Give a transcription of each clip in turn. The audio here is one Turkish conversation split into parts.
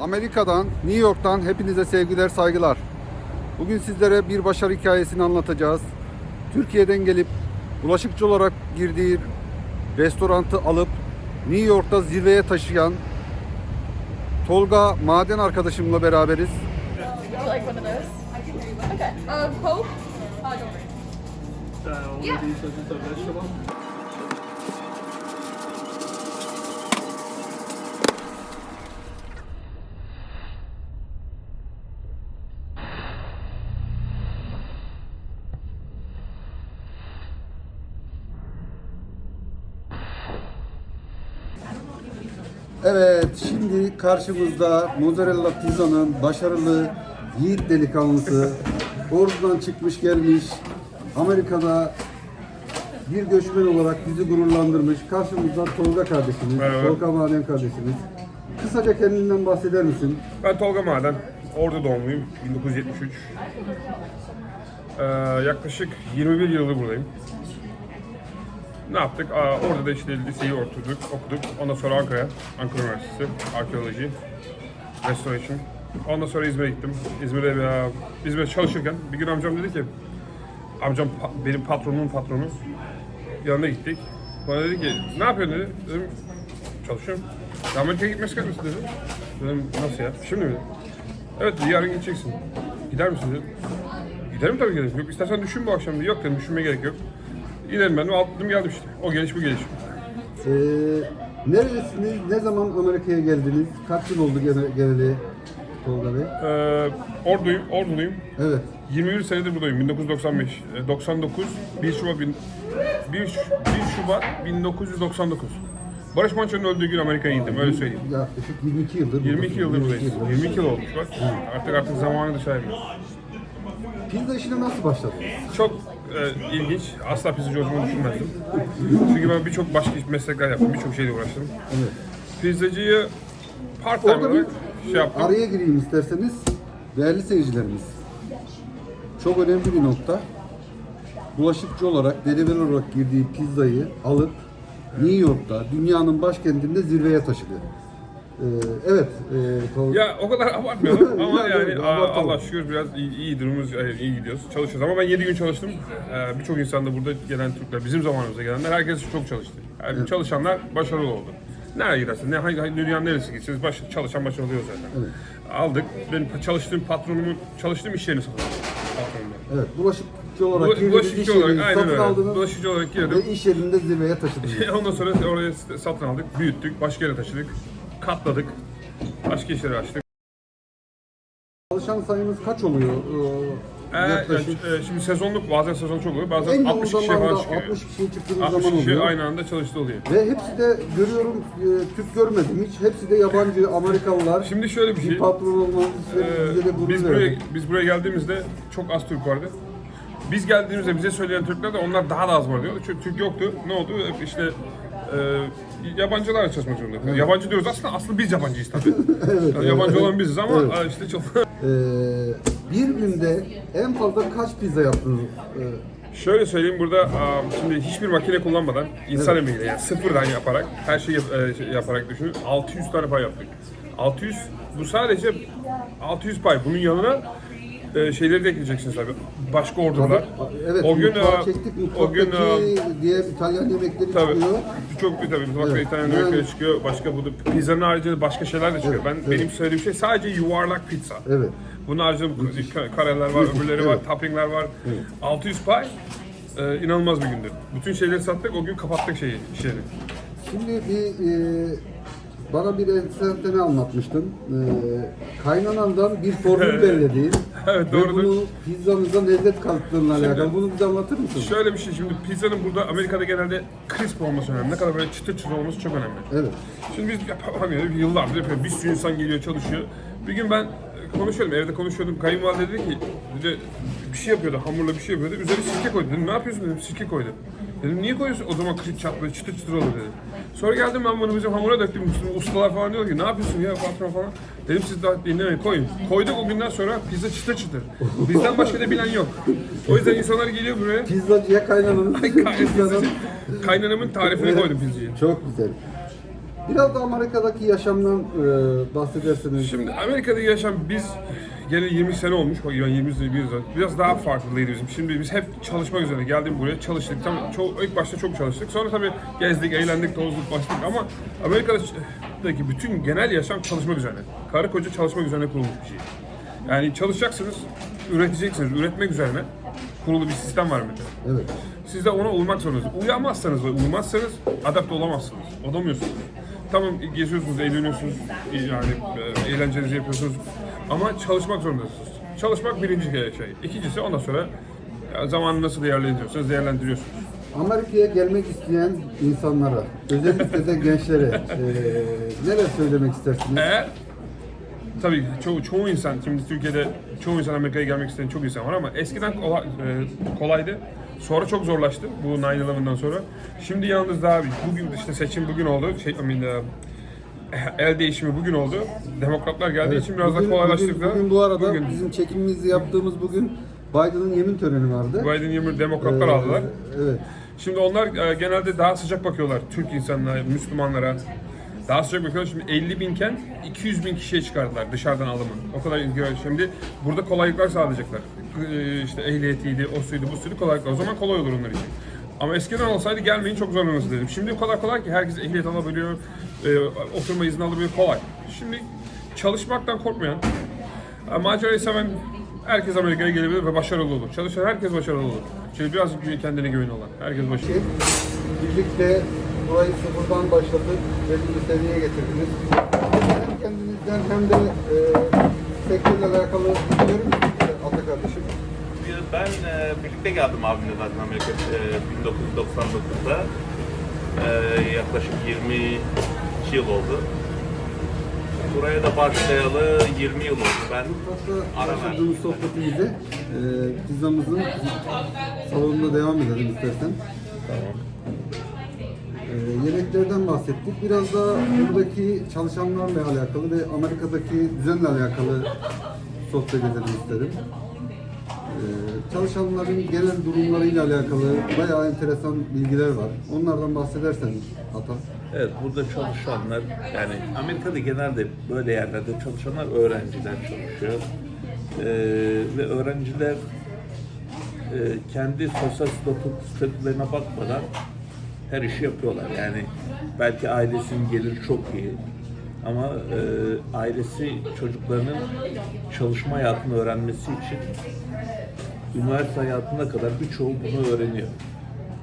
Amerika'dan, New York'tan hepinize sevgiler, saygılar. Bugün sizlere bir başarı hikayesini anlatacağız. Türkiye'den gelip bulaşıkçı olarak girdiği restorantı alıp New York'ta zirveye taşıyan Tolga Maden arkadaşımla beraberiz. You like one of those? Okay. Uh, Coke? Uh, don't worry. Uh, Yeah. Evet, şimdi karşımızda mozzarella pizzanın başarılı yiğit delikanlısı. Ordu'dan çıkmış gelmiş. Amerika'da bir göçmen olarak bizi gururlandırmış. Karşımızda Tolga kardeşimiz, Merhaba. Tolga Maden kardeşimiz. Kısaca kendinden bahseder misin? Ben Tolga Maden, Ordu doğumluyum, 1973. Ee, yaklaşık 21 yıldır buradayım. Ne yaptık? Aa, orada da işte liseyi oturduk, okuduk. Ondan sonra Ankara, Ankara Üniversitesi, Arkeoloji, Restoration. Ondan sonra İzmir'e gittim. İzmir'de e, İzmir'de çalışırken bir gün amcam dedi ki, amcam benim patronumun patronu. Yanına gittik. Bana dedi ki, ne yapıyorsun dedi. Dedim, çalışıyorum. "Ya Amerika'ya gitmek ister misin dedi. Dedim, nasıl ya? Şimdi mi? Evet yarın gideceksin. Gider misin dedi. Giderim tabii ki dedim. Yok istersen düşün bu akşam dedi. Yok dedim, düşünmeye gerek yok. De atladım geldim işte. O geliş bu geliş. Ee, nerelisiniz? Ne zaman Amerika'ya geldiniz? Kaç yıl oldu gene, geleli Tolga Bey? Ee, orduyum, orduluyum. Evet. 21 senedir buradayım. 1995, e, 99, 1 Şubat, bin, 1, 1 Şubat 1999. Barış Manço'nun öldüğü gün Amerika'ya indim, öyle söyleyeyim. Yaklaşık 22 yıldır. 22 yıldır buradayız. 22 yıldır. 22 yıl olmuş bak. Artık artık zamanı dışarı Pizza işine nasıl başladınız? Çok e, ilginç. Asla pizzacı olduğumu düşünmezdim. Çünkü ben birçok başka meslekler yaptım. Birçok şeyle uğraştım. Evet. Pizzacıyı part time Orada bir olarak şey yaptım. araya gireyim isterseniz. Değerli seyircilerimiz. Çok önemli bir nokta. Bulaşıkçı olarak, delivery olarak girdiği pizzayı alıp New York'ta, dünyanın başkentinde zirveye taşıdı. Ee, evet. E, Tol- Ya o kadar abartmıyorum ama Ya, yani aa. Allah şükür biraz iyi, iyi durumumuz, e, iyi gidiyoruz. Çalışıyoruz ama ben 7 gün çalıştım. Ee, Birçok insan da burada gelen Türkler, bizim zamanımızda gelenler herkes çok çalıştı. Yani çalışanlar başarılı oldu. Nereye gidersin, ne, hangi, dünyanın neresi gitseniz baş, çalışan başarılı oluyor zaten. Aldık, benim çalıştığım patronumun, çalıştığım iş yerini satın aldım. patronumdan. Evet, bulaşıkçı olarak Bu- girdiniz, Bulaşıcı iş olarak, aynen satın öyle. aldınız Bulaşıcı olarak girdim. ve iş yerinde zirveye taşıdınız. Ondan sonra oraya satın aldık, büyüttük, başka yere taşıdık, katladık, başka işleri açtık. Çalışan sayınız kaç oluyor? Ee, Ee, yaklaşık. e, şimdi sezonluk bazen sezon çok oluyor, en bazen yoğun 60 kişiye falan zamanda çıkıyor. 60 kişiye çıktığınız 60 zaman kişi oluyor. aynı anda çalıştı oluyor. Ve hepsi de görüyorum e, Türk görmedim hiç. Hepsi de yabancı Amerikalılar. Şimdi şöyle bir şey, bir patron olmanız ve e, bize de gurur biz buraya verdi. biz buraya geldiğimizde çok az Türk vardı. Biz geldiğimizde bize söyleyen Türkler de onlar daha da az var diyordu. Çünkü Türk yoktu. Ne oldu? Hep işte e, yabancılarla çalışmak zorunda. kaldık. Yabancı diyoruz aslında aslında biz yabancıyız tabii. Yani yabancı olan biziz ama Evet. aa, işte çok Ee, bir günde en fazla kaç pizza yaptınız? Ee, Şöyle söyleyeyim burada aa, şimdi hiçbir makine kullanmadan insan emeğiyle yani sıfırdan yaparak her şeyi yap- e, şey yaparak düşünün 600 tane pay yaptık. 600 bu sadece 600 pay bunun yanına e, şeyleri de ekleyeceksiniz tabii. Başka ordular. evet, o gün e, çektik. o gün e, diğer İtalyan yemekleri tabii çıkıyor. çok bir tabii mutfakta Evet. İtalyan Yani- yemekleri çıkıyor. Başka burada pizzanın haricinde başka şeyler de çıkıyor. ben benim söylediğim şey sadece yuvarlak pizza. Evet. Bunun haricinde ka- kareler var, öbürleri var, Evet. toppingler var. 600 pay. Ee, inanılmaz bir gündü. Bütün şeyleri sattık, o gün kapattık şeyi, iş yerini. Şimdi bir e, bana bir enstantane anlatmıştın. E, kaynanandan bir formül belirlediğin Evet, ve doğrudur. bunu pizzanıza lezzet kattığınla alakalı. Bunu bize anlatır mısın? Şöyle bir şey, şimdi pizzanın burada Amerika'da genelde crisp olması önemli. Ne kadar böyle çıtır çıtır olması çok önemli. Evet. Şimdi biz yapamıyoruz, yıllardır yapıyoruz. Bir sürü insan geliyor, çalışıyor. Bir gün ben e, konuşuyordum, evde konuşuyordum. Kayınvalide dedi ki, dedi, bir şey yapıyordu, hamurla bir şey yapıyordu. Üzerine sirke koydu. Dedim, ne yapıyorsun dedim, sirke koydu. Dedim, niye koyuyorsun? O zaman kırık çat böyle çıtır çıtır olur dedi. Sonra geldim ben bunu bizim hamura döktüm. Bizim ustalar falan diyor ki, ne yapıyorsun ya patron falan. Dedim siz daha dinlemeyin, koyun. Koyduk o günden sonra pizza çıtır çıtır. Bizden başka da bilen yok. O yüzden insanlar geliyor buraya. Pizzacıya kaynananın Kaynanamın tarifini koydum pizzayı. Çok güzel. Biraz da Amerika'daki yaşamdan e, bahsederseniz. Şimdi Amerika'da yaşam biz gene 20 sene olmuş. Bak yani 20 sene. Biraz daha farklıydı bizim. Şimdi biz hep çalışmak üzere geldim buraya çalıştık. Tam çok, ilk başta çok çalıştık. Sonra tabii gezdik, eğlendik, tozduk, başladık ama Amerika'daki bütün genel yaşam çalışmak üzerine. Karı koca çalışmak üzerine kurulmuş bir şey. Yani çalışacaksınız, üreteceksiniz. Üretmek üzerine kurulu bir sistem var mesela. Evet. Siz de ona uymak zorundasınız. Uyamazsanız ve uymazsanız adapte olamazsınız. Olamıyorsunuz. Tamam geziyorsunuz, eğleniyorsunuz, yani e, eğlencenizi yapıyorsunuz ama çalışmak zorundasınız. Çalışmak birinci şey. İkincisi ondan sonra ya, zamanı nasıl değerlendiriyorsanız değerlendiriyorsunuz. Amerika'ya gelmek isteyen insanlara, özellikle de gençlere e, neler söylemek istersiniz? Eğer tabii çoğu, çoğu insan, şimdi Türkiye'de çoğu insan Amerika'ya gelmek isteyen çok insan var ama eskiden kolay, e, kolaydı. Sonra çok zorlaştı bu 9-11'dan sonra. Şimdi yalnız daha bugün işte seçim bugün oldu. Şey, I mean, e, el değişimi bugün oldu. Demokratlar geldiği Evet, için biraz bugün- daha kolaylaştırdı. Bugün, bugün bu arada Bugün bizim çekimimizi yaptığımız bugün Biden'ın yemin töreni vardı. Biden 20 demokratlar Ee, aldılar. Evet. Şimdi onlar e, genelde daha sıcak bakıyorlar Türk insanlara, Müslümanlara. Daha sıcak bakıyorlar. Şimdi 50 binken 200 bin kişiye çıkardılar dışarıdan alımı. O kadar. Şimdi burada kolaylıklar sağlayacaklar. E, işte ehliyetiydi, o suydu, bu suydu kolaylıklar. O zaman kolay olur onlar için. Ama eskiden olsaydı gelmeyin çok zorlanırız dedim. Şimdi o kadar kolay ki herkes ehliyet alabiliyor, e, oturma izni alabiliyor kolay. Şimdi çalışmaktan korkmayan, e, macerayı seven herkes Amerika'ya gelebilir ve başarılı olur. Çalışan herkes başarılı olur. Şimdi birazcık kendine güveni olan. Herkes başarılı. Birlikte burayı sıfırdan başlatıp belli bir seviyeye getirdiniz. Hem kendinizden hem de e, sektörle alakalı bilgiler Ata kardeşim? Ben e, birlikte geldim abimle zaten Amerika e, 1999'da. E, yaklaşık 22 yıl oldu. Buraya da başlayalı 20 yıl oldu. Ben Ara başladığımız sohbetimize e, pizzamızın salonunda devam edelim istersen. E, yemeklerden bahsettik. Biraz da buradaki çalışanlarla alakalı ve Amerika'daki düzenle alakalı sohbet edelim isterim. E, çalışanların genel durumlarıyla alakalı bayağı enteresan bilgiler var. Onlardan bahsedersen Ata. Evet burada çalışanlar yani Amerika'da genelde böyle yerlerde çalışanlar öğrenciler çalışıyor. Ee, ve öğrenciler e, kendi sosyal statü- statülerine bakmadan her işi yapıyorlar. Yani belki ailesinin geliri çok iyi ama e, ailesi çocuklarının çalışma hayatını öğrenmesi için üniversite hayatına kadar birçoğu bunu öğreniyor.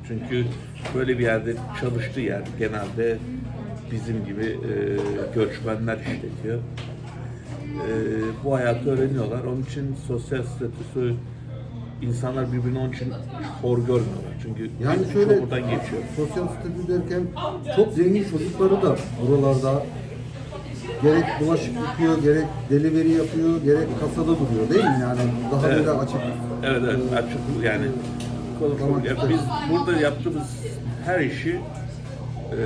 Çünkü böyle bir yerde çalıştığı yer genelde bizim gibi e, göçmenler işletiyor. E, bu hayatı öğreniyorlar. Onun için sosyal statüsü insanlar birbirini onun için hor görmüyorlar. Çünkü Yani şöyle buradan geçiyor. sosyal statü derken çok zengin çocukları da buralarda gerek bulaşık yıkıyor, gerek delivery yapıyor, gerek kasada duruyor değil mi? Yani daha Evet. böyle açık. Evet evet açık yani Tamam. ya biz burada yaptığımız her işi e,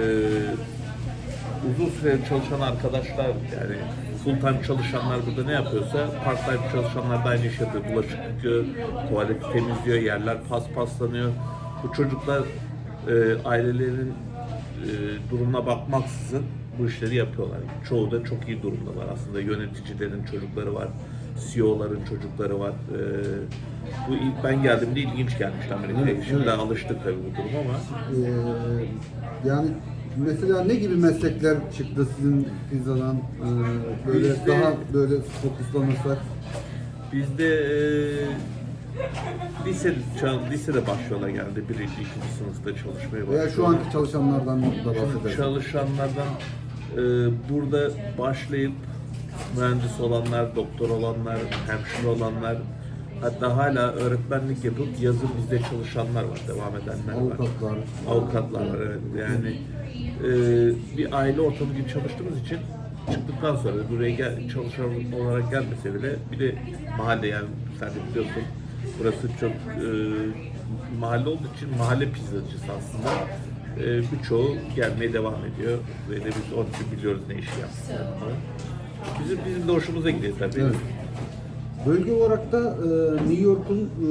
uzun süre çalışan arkadaşlar yani full time çalışanlar burada ne yapıyorsa part time çalışanlar da aynı iş yapıyor. Bulaşık yıkıyor, tuvaleti temizliyor, yerler paspaslanıyor. Bu çocuklar e, ailelerinin e, durumuna bakmaksızın bu işleri yapıyorlar. Çoğu da çok iyi durumdalar. Aslında yöneticilerin çocukları var, CEO'ların çocukları var. E, bu ilk ben geldiğimde ilginç gelmişti Amerika'ya. Evet, Şimdi evet. alıştık tabii bu duruma ama Ee, yani mesela ne gibi meslekler çıktı sizin pizzadan? Ee, böyle Bizde- daha böyle fokuslanırsak. Bizde e, lise, lisede başlıyorlar genelde birinci, ikinci sınıfta çalışmaya başlıyorlar. Veya şu anki çalışanlardan da bahsedersek. Çalışanlardan burada başlayıp mühendis olanlar, doktor olanlar, hemşire olanlar, hatta hala öğretmenlik yapıp yazın bizde çalışanlar var, devam edenler var. Avukatlar. Avukatlar var evet. Yani e, bir aile ortamı gibi çalıştığımız için çıktıktan sonra buraya gel, çalışan olarak gelmese bile bir de mahalle yani sen de biliyorsun burası çok e, mahalle olduğu için mahalle pizzacısı aslında. E, birçoğu gelmeye devam ediyor ve de biz onun için biliyoruz ne işi yaptıklarını falan. Bizim, bizim de hoşumuza gidiyor tabii. Evet. Bölge olarak da e, New York'un e,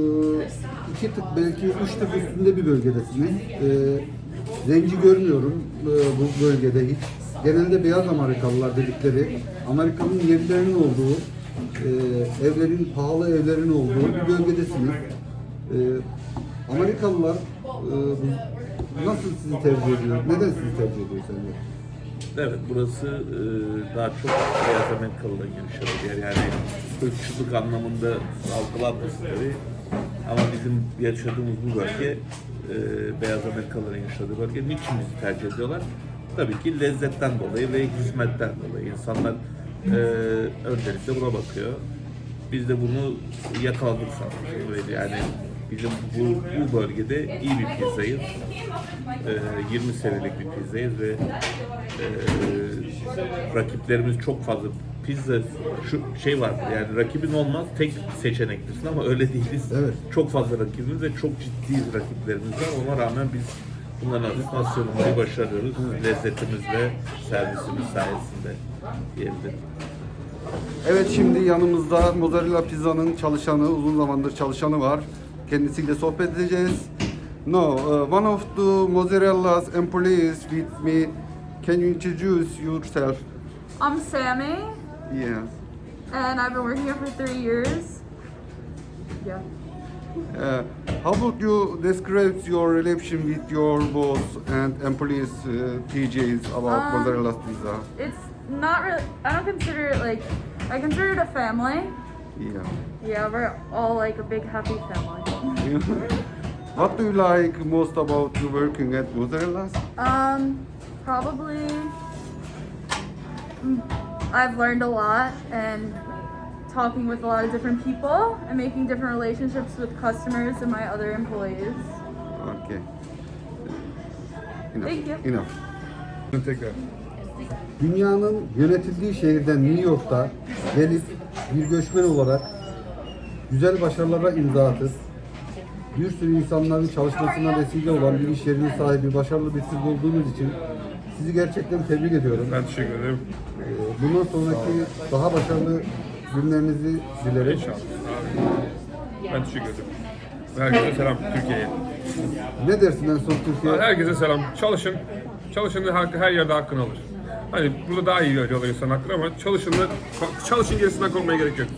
iki tık belki üç tık üstünde bir bölgedesiniz. E, zenci görmüyorum e, bu bölgede hiç. genelde beyaz Amerikalılar dedikleri Amerika'nın yerlilerinin olduğu, e, evlerin pahalı evlerin olduğu bir bölgedesiniz. E, Amerikalılar e, nasıl sizi tercih ediyor? Neden sizi tercih ediyor sence? Evet, burası e, daha çok beyaz yaşadığı bir yer. Yani ırkçılık anlamında algılanması tabii. Ama bizim yaşadığımız bu bölge, e, beyaz Amerikalıların yaşadığı bölge. Niçin bizi tercih ediyorlar? Tabii ki lezzetten dolayı ve hizmetten dolayı. İnsanlar e, öncelikle buna bakıyor. Biz de bunu yakaladık sanırım. Yani bizim bu, bu bölgede iyi bir pizzayız. E, 20 senelik bir pizzayız ve e, rakiplerimiz çok fazla pizza şu şey var yani rakibin olmaz tek seçeneklisin ama öyle değiliz. Evet. Çok fazla rakibimiz ve çok ciddi rakiplerimiz var. Ona rağmen biz bunların sürmeyi başarıyoruz. Lezzetimiz ve servisimiz sayesinde diyebilirim. Evet şimdi yanımızda Mozzarella Pizza'nın çalışanı, uzun zamandır çalışanı var. Kendisiyle sohbet edeceğiz. No, uh, one of the Mozzarella's employees with me. Can you introduce yourself? I'm Sammy, Yes. and I've been working here for three years. Yeah. Uh, how would you describe your relation with your boss and employees, uh, TJs, about Um, Mozzarella Pizza? It's not really, I don't consider it like, I consider it a family. Yeah. Yeah, we're all like a big happy family. what do you like most about you working at Mozzarella's? Um, probably, mm, I've learned a lot and talking with a lot of different people and making different relationships with customers and my other employees. Okay. Enough. Thank you. Enough. Tekrar. Dünyanın yönetildiği şehirden New York'ta gelip bir göçmen olarak güzel başarılara imza atıp bir sürü insanların çalışmasına vesile olan bir iş yerinin sahibi, başarılı bir siz olduğunuz için sizi gerçekten tebrik ediyorum. Ben teşekkür ederim. Ee, Bundan sonraki daha başarılı günlerinizi dilerim. İnşallah. Ben teşekkür ederim. Herkese selam Türkiye'ye. Ne dersin en son Türkiye? Herkese selam. Çalışın. Çalışın hakkı her yerde hakkını alır. Hani burada daha iyi alıyor insan hakkını ama çalışın çalışın gerisinden korkmaya gerek yok.